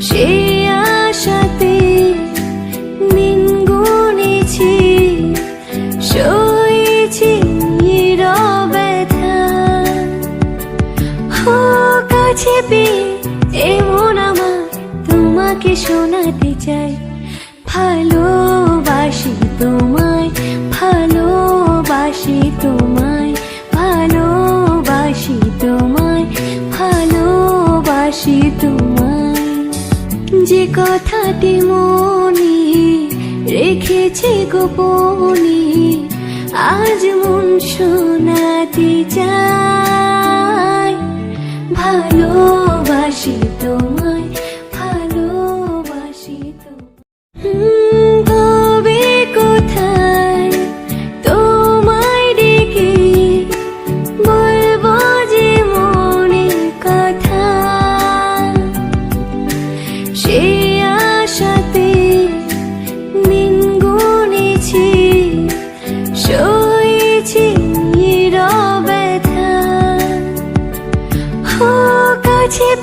সে আশাতে ব্যথা এমন তোমাকে ভালোবাসি তোমায় ভালোবাসি তোমায় ভালোবাসি তোমায় ভালোবাসি তোমায়। যে কথাটি মনে রেখেছে গোপনে আজ মন শোনাতে চাই ভালোবাসি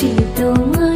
ভালোবাসি তোমায়